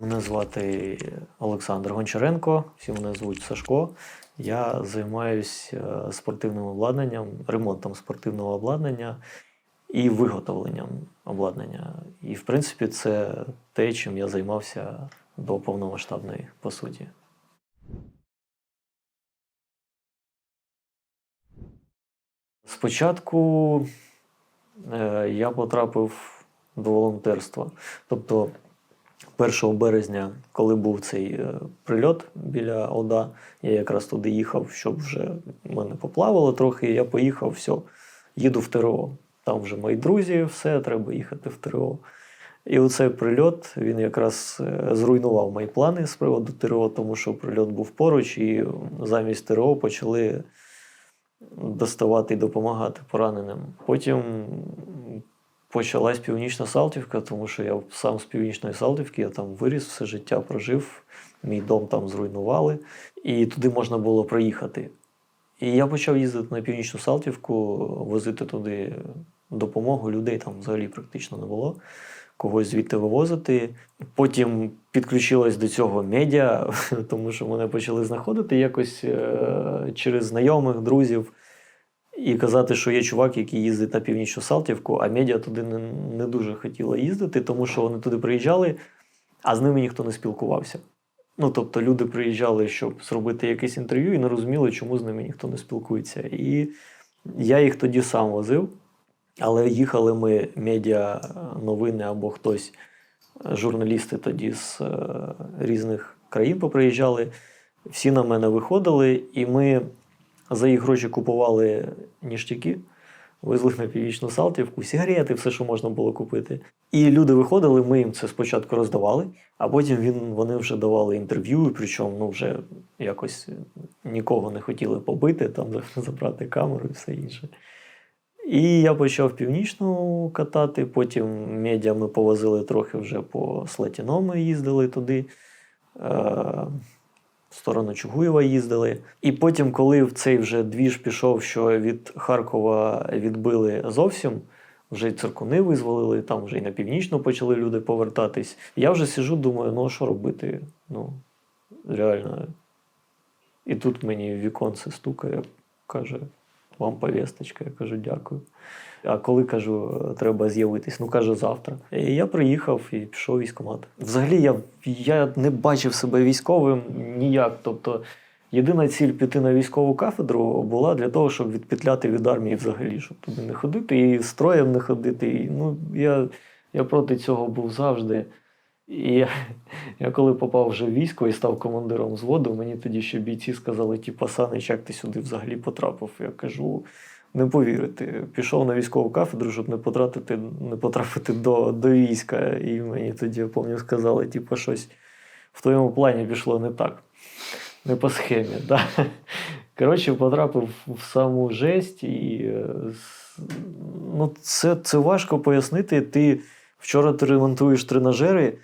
Мене звати Олександр Гончаренко, всі мене звуть Сашко. Я займаюся спортивним обладнанням, ремонтом спортивного обладнання і виготовленням обладнання. І, в принципі, це те, чим я займався до повномасштабної по суті. Спочатку е, я потрапив до волонтерства. Тобто 1 березня, коли був цей е, прильот біля ОДА, я якраз туди їхав, щоб вже мене поплавало трохи. Я поїхав, все, їду в ТРО. Там вже мої друзі, все, треба їхати в ТРО. І оцей прильот він якраз е, зруйнував мої плани з приводу ТРО, тому що прильот був поруч, і замість ТРО почали доставати і допомагати пораненим. Потім почалась північна Салтівка, тому що я сам з північної Салтівки, я там виріс, все життя прожив, мій дом там зруйнували, і туди можна було проїхати. І я почав їздити на північну Салтівку, возити туди допомогу. Людей там взагалі практично не було. Когось звідти вивозити. Потім підключилось до цього медіа, тому що мене почали знаходити якось е, через знайомих, друзів. І казати, що є чувак, який їздить на північну Салтівку, а медіа туди не, не дуже хотіла їздити, тому що вони туди приїжджали, а з ними ніхто не спілкувався. Ну, тобто люди приїжджали, щоб зробити якесь інтерв'ю, і не розуміли, чому з ними ніхто не спілкується. І я їх тоді сам возив, але їхали ми медіа новини або хтось, журналісти тоді з е, різних країн поприїжджали. Всі на мене виходили, і ми за їх гроші купували ніштяки, везли на північну Салтівку, сигарети, все, що можна було купити. І люди виходили, ми їм це спочатку роздавали, а потім він, вони вже давали інтерв'ю, причому ну, вже якось нікого не хотіли побити, там забрати камеру і все інше. І я почав північну катати, потім медіа ми повозили трохи вже по Слатіно, ми їздили туди. В сторону Чугуєва їздили. І потім, коли в цей вже двіж пішов, що від Харкова відбили зовсім, вже й циркуни визволили, там вже й на північну почали люди повертатись. Я вже сижу, думаю, ну а що робити? Ну, реально. І тут мені віконце стукає, каже, вам повісточка. Я кажу, дякую. А коли кажу, треба з'явитись, ну каже, завтра. І я приїхав і пішов військкомат. Взагалі, я, я не бачив себе військовим ніяк. Тобто, єдина ціль піти на військову кафедру була для того, щоб відпетляти від армії взагалі, щоб туди не ходити, і строєм не ходити. І, ну, я, я проти цього був завжди. І я, я коли попав вже в військо і став командиром взводу, мені тоді ще бійці сказали, ті пасанич, як ти сюди взагалі потрапив. Я кажу, не повірити. Пішов на військову кафедру, щоб не потратити, не потрапити до, до війська. І мені тоді, я пам'ятаю, сказали, типу, щось в твоєму плані пішло не так, не по схемі. Да? Коротше, потрапив в саму жесть, і е, ну, це, це важко пояснити. Ти вчора ти ремонтуєш тренажери.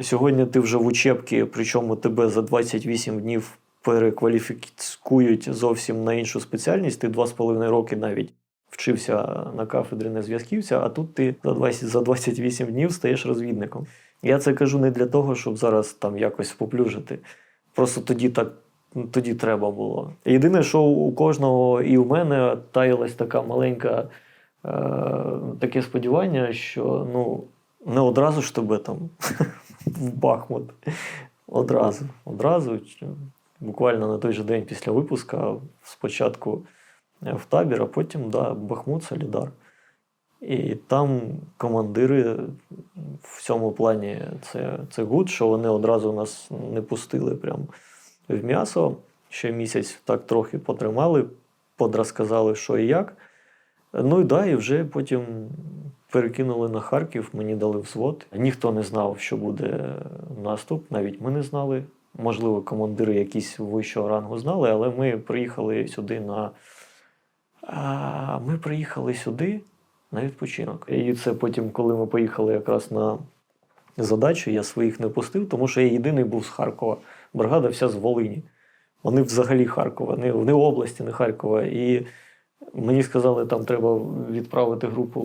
Сьогодні ти вже в учебці, причому тебе за 28 днів перекваліфікують зовсім на іншу спеціальність. Ти два з половиною роки навіть вчився на кафедрі не зв'язківця, а тут ти за 20, за 28 днів стаєш розвідником. Я це кажу не для того, щоб зараз там якось поплюжити. Просто тоді так. Тоді треба було. Єдине, що у кожного і у мене таїлась така маленька е, таке сподівання, що ну, не одразу ж тебе там в Бахмут. Одразу. Одразу. Буквально на той же день після випуска, спочатку в табір, а потім да, Бахмут, Солідар. І там командири в цьому плані це це гуд, що вони одразу нас не пустили прям в м'ясо. Ще місяць так трохи потримали, подрозказали, що і як. Ну і да, і вже потім перекинули на Харків, мені дали взвод. Ніхто не знав, що буде наступ, навіть ми не знали. Можливо, командири якісь вищого рангу знали, але ми приїхали сюди на. Ми приїхали сюди на відпочинок. І це потім, коли ми поїхали якраз на задачу, я своїх не пустив, тому що я єдиний був з Харкова. Бригада вся з Волині. Вони взагалі Харкова, вони, вони області, не Харкова. І Мені сказали, там треба відправити групу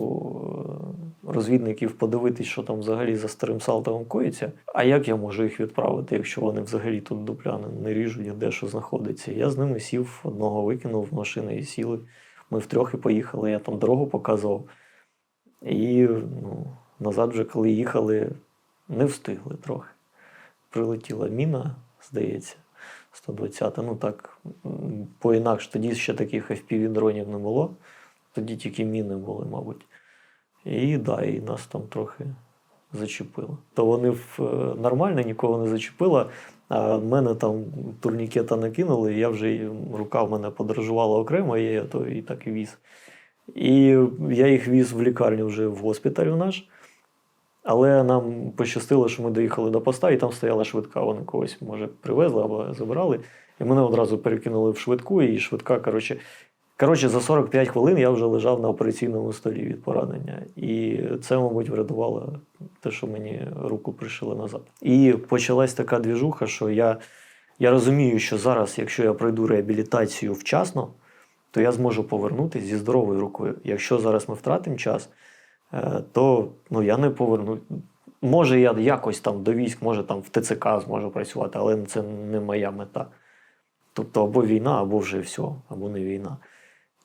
е, розвідників, подивитись, що там взагалі за старим Салтовим коїться. А як я можу їх відправити, якщо вони взагалі тут дупляни не ріжуть, де що знаходиться? Я з ними сів, одного викинув в машину і сіли. Ми втрьох і поїхали. Я там дорогу показував. І ну, назад, вже коли їхали, не встигли трохи. Прилетіла міна, здається, 120. Ну так, по-інакше, тоді ще таких FPV-дронів не було. Тоді тільки міни були, мабуть. І да, і нас там трохи зачепило. То вони е, нормально нікого не зачепило, а мене там турнікета накинули, і я вже рука в мене подорожувала окремо, я то і так і віз. І я їх віз в лікарню вже в госпіталь наш. Але нам пощастило, що ми доїхали до поста, і там стояла швидка. Вони когось, може, привезли або забирали. І мене одразу перекинули в швидку, і швидка, коротше. Коротше, за 45 хвилин я вже лежав на операційному столі від поранення. І це, мабуть, врятувало те, що мені руку пришили назад. І почалась така двіжуха, що я, я розумію, що зараз, якщо я пройду реабілітацію вчасно, то я зможу повернутися зі здоровою рукою. Якщо зараз ми втратимо час, то ну, я не поверну. Може, я якось там до військ, може там в ТЦК зможу працювати, але це не моя мета. Тобто або війна, або вже все, або не війна.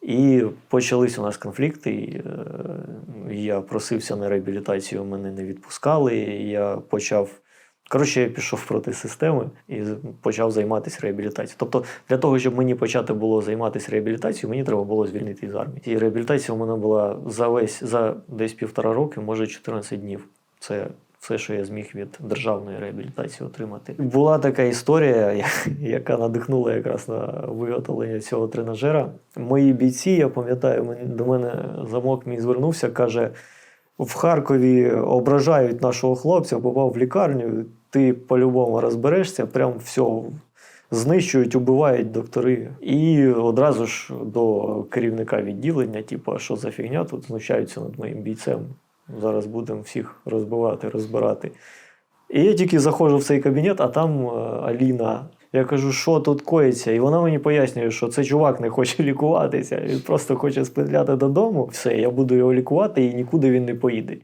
І почались у нас конфлікти. Е, я просився на реабілітацію, мене не відпускали. Я почав. Коротше, я пішов проти системи і почав займатися реабілітацією. Тобто, для того, щоб мені почати було займатися реабілітацією, мені треба було звільнити з армії. І реабілітація у мене була за весь за десь півтора роки, може 14 днів. Це все, що я зміг від державної реабілітації отримати. Була така історія, яка надихнула якраз на виготовлення цього тренажера. Мої бійці, я пам'ятаю, до мене замок мій звернувся, каже: в Харкові ображають нашого хлопця, попав в лікарню, ти по-любому розберешся, прям все знищують, убивають доктори. І одразу ж до керівника відділення, типу, що за фігня, тут знущаються над моїм бійцем. Зараз будемо всіх розбивати, розбирати. І я тільки заходжу в цей кабінет, а там е, Аліна. Я кажу, що тут коїться? І вона мені пояснює, що цей чувак не хоче лікуватися, він просто хоче спетляти додому. Все, я буду його лікувати і нікуди він не поїде.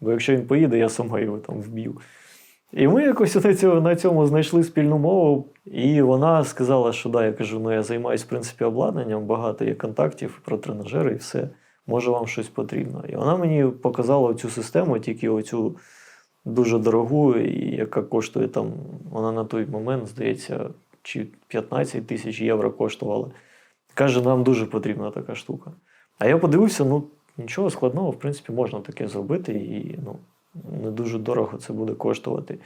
Бо якщо він поїде, я сама його там вб'ю. І ми якось на цьому, на цьому знайшли спільну мову, і вона сказала, що да, я кажу, ну я займаюся, в принципі, обладнанням, багато є контактів про тренажери і все. Може, вам щось потрібно. І вона мені показала цю систему, тільки оцю дуже дорогу, яка коштує там, вона на той момент, здається, чи 15 тисяч євро коштувала. Каже, нам дуже потрібна така штука. А я подивився, ну нічого складного, в принципі, можна таке зробити, і ну, не дуже дорого це буде коштувати.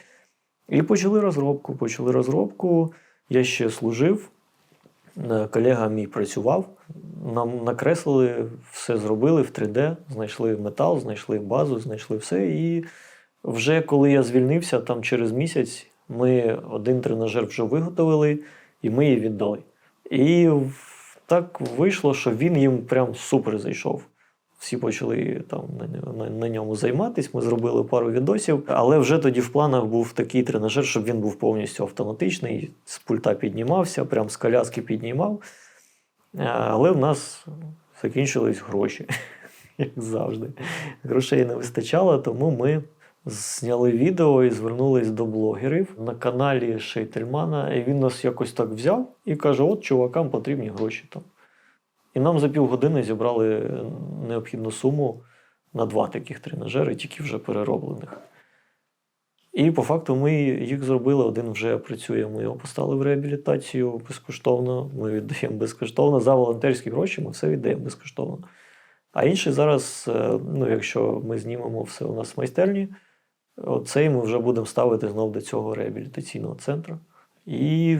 І почали розробку. Почали розробку. Я ще служив, е, колега мій працював. Нам накреслили, все зробили в 3D, знайшли метал, знайшли базу, знайшли все. І вже коли я звільнився, там через місяць ми один тренажер вже виготовили, і ми її віддали. І так вийшло, що він їм прям супер зайшов. Всі почали там на, на ньому займатися. Ми зробили пару відосів, але вже тоді в планах був такий тренажер, щоб він був повністю автоматичний, з пульта піднімався, прям з коляски піднімав. Е, Але в нас закінчились гроші, як завжди. Грошей не вистачало, тому ми зняли відео і звернулись до блогерів на каналі Шейтельмана. І він нас якось так взяв і каже: от чувакам потрібні гроші там. І нам за півгодини зібрали необхідну суму на два таких тренажери, тільки вже перероблених. І по факту ми їх зробили. Один вже працює. Ми його поставили в реабілітацію безкоштовно. Ми віддаємо безкоштовно. За волонтерські гроші ми все віддаємо безкоштовно. А інший зараз, е, ну, якщо ми знімемо все у нас в майстерні, оцей ми вже будемо ставити знов до цього реабілітаційного центру. І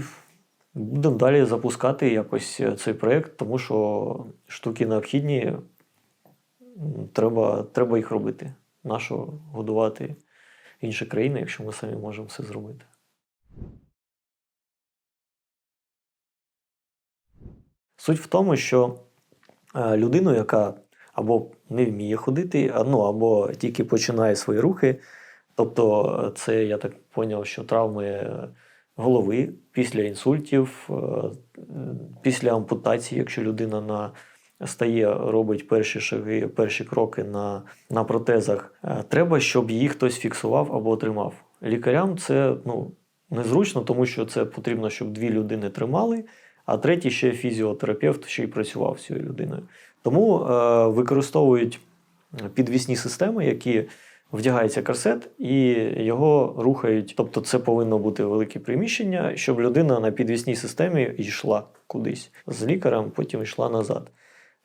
будемо далі запускати якось е, цей проєкт, тому що штуки необхідні, треба, треба їх робити. Нащо годувати інші країни, якщо ми самі можемо все зробити. Суть в тому, що е, людину, яка або не вміє ходити, ну, або тільки починає свої рухи. Тобто, е, це я так зрозумів, що травми голови після інсультів, е, після ампутації, якщо людина на стає, робить перші шаги, перші кроки на, на протезах, е, треба, щоб її хтось фіксував або тримав. Лікарям це ну, незручно, тому що це потрібно, щоб дві людини тримали, а третій ще фізіотерапевт ще й працював з цією людиною. Тому е, використовують підвісні системи, які вдягається корсет і його рухають. Тобто, це повинно бути велике приміщення, щоб людина на підвісній системі йшла кудись з лікарем, потім йшла назад.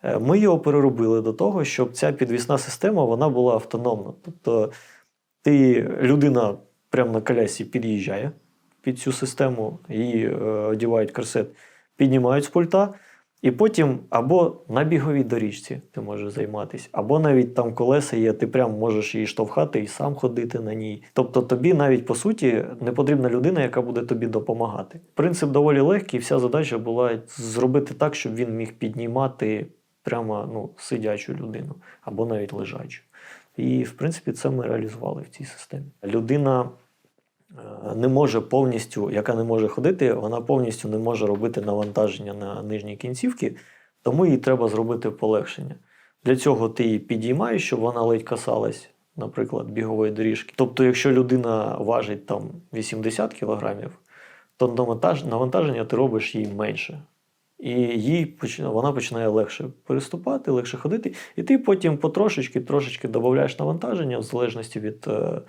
Е, Ми його переробили до того, щоб ця підвісна система вона була автономна. Тобто, ти людина прямо на колясі під'їжджає під цю систему, її е, одягають корсет, піднімають з пульта. І потім або на біговій доріжці ти можеш займатися, або навіть там колеса є, ти прям можеш її штовхати і сам ходити на ній. Тобто тобі навіть по суті не потрібна людина, яка буде тобі допомагати. Принцип доволі легкий, вся задача була зробити так, щоб він міг піднімати прямо ну, сидячу людину або навіть лежачу. І в принципі це ми реалізували в цій системі. Людина не може повністю, яка не може ходити, вона повністю не може робити навантаження на нижні кінцівки, тому їй треба зробити полегшення. Для цього ти її підіймаєш, щоб вона ледь касалась, наприклад, бігової доріжки. Тобто, якщо людина важить там 80 кг, то навантаження ти робиш їй менше. І їй вона починає легше переступати, легше ходити, і ти потім потрошечки, трошечки додаєш навантаження в залежності від е,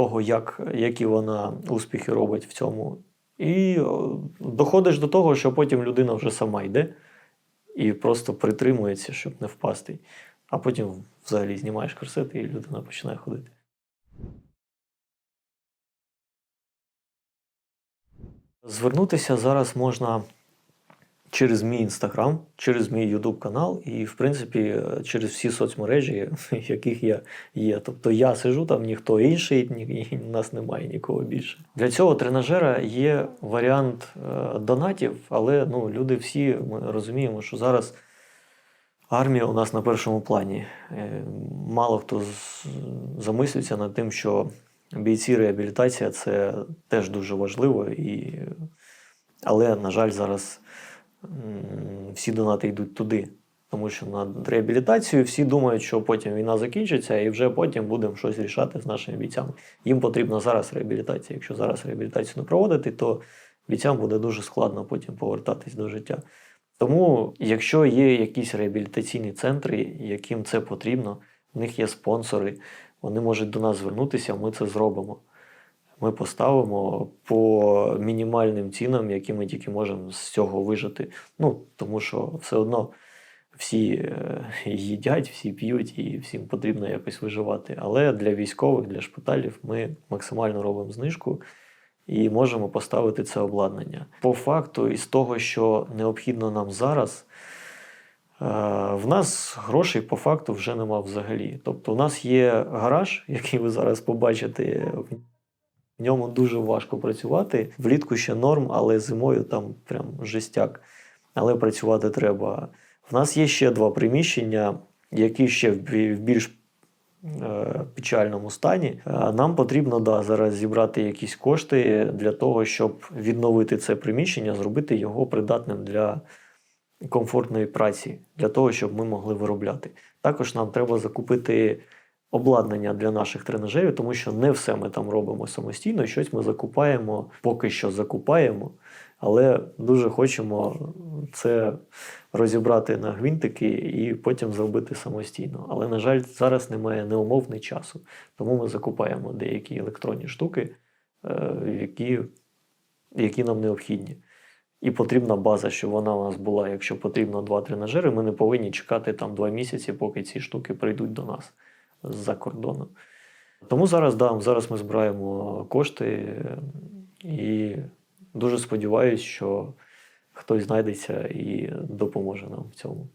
того, як, які вона успіхи робить в цьому. І доходиш до того, що потім людина вже сама йде і просто притримується, щоб не впасти. А потім взагалі знімаєш корсет, і людина починає ходити. Звернутися зараз можна через мій інстаграм, через мій Ютуб канал і, в принципі, через всі соцмережі, в яких я є. Тобто я сижу там, ніхто інший, ні, нас немає нікого більше. Для цього тренажера є варіант е, донатів, але ну, люди всі ми розуміємо, що зараз. Армія у нас на першому плані. Е, Мало хто замислюється над тим, що бійці реабілітація це теж дуже важливо. І... Але, на жаль, зараз всі донати йдуть туди. Тому що на реабілітацію всі думають, що потім війна закінчиться, і вже потім будемо щось рішати з нашими бійцями. Їм потрібна зараз реабілітація. Якщо зараз реабілітацію не проводити, то бійцям буде дуже складно потім повертатись до життя. Тому, якщо є якісь реабілітаційні центри, яким це потрібно, в них є спонсори, вони можуть до нас звернутися, ми це зробимо. Ми поставимо по мінімальним цінам, які ми тільки можемо з цього вижити. Ну, тому що все одно всі е, їдять, всі п'ють і всім потрібно якось виживати. Але для військових, для шпиталів ми максимально робимо знижку і можемо поставити це обладнання. По факту, із того, що необхідно нам зараз, е, в нас грошей по факту вже нема взагалі. Тобто, у нас є гараж, який ви зараз побачите. В ньому дуже важко працювати. Влітку ще норм, але зимою там прям жестяк. Але працювати треба. В нас є ще два приміщення, які ще в більш е, печальному стані. Е, Нам потрібно да, зараз зібрати якісь кошти для того, щоб відновити це приміщення, зробити його придатним для комфортної праці, для того, щоб ми могли виробляти. Також нам треба закупити обладнання для наших тренажерів, тому що не все ми там робимо самостійно, щось ми закупаємо, поки що закупаємо, але дуже хочемо це розібрати на гвинтики і потім зробити самостійно. Але, на жаль, зараз немає неумовний часу, тому ми закупаємо деякі електронні штуки, е, які, які нам необхідні. І потрібна база, щоб вона у нас була. Якщо потрібно два тренажери, ми не повинні чекати там два місяці, поки ці штуки прийдуть до нас з-за кордону. Тому зараз да, зараз ми збираємо кошти і дуже сподіваюся, що хтось знайдеться і допоможе нам в цьому.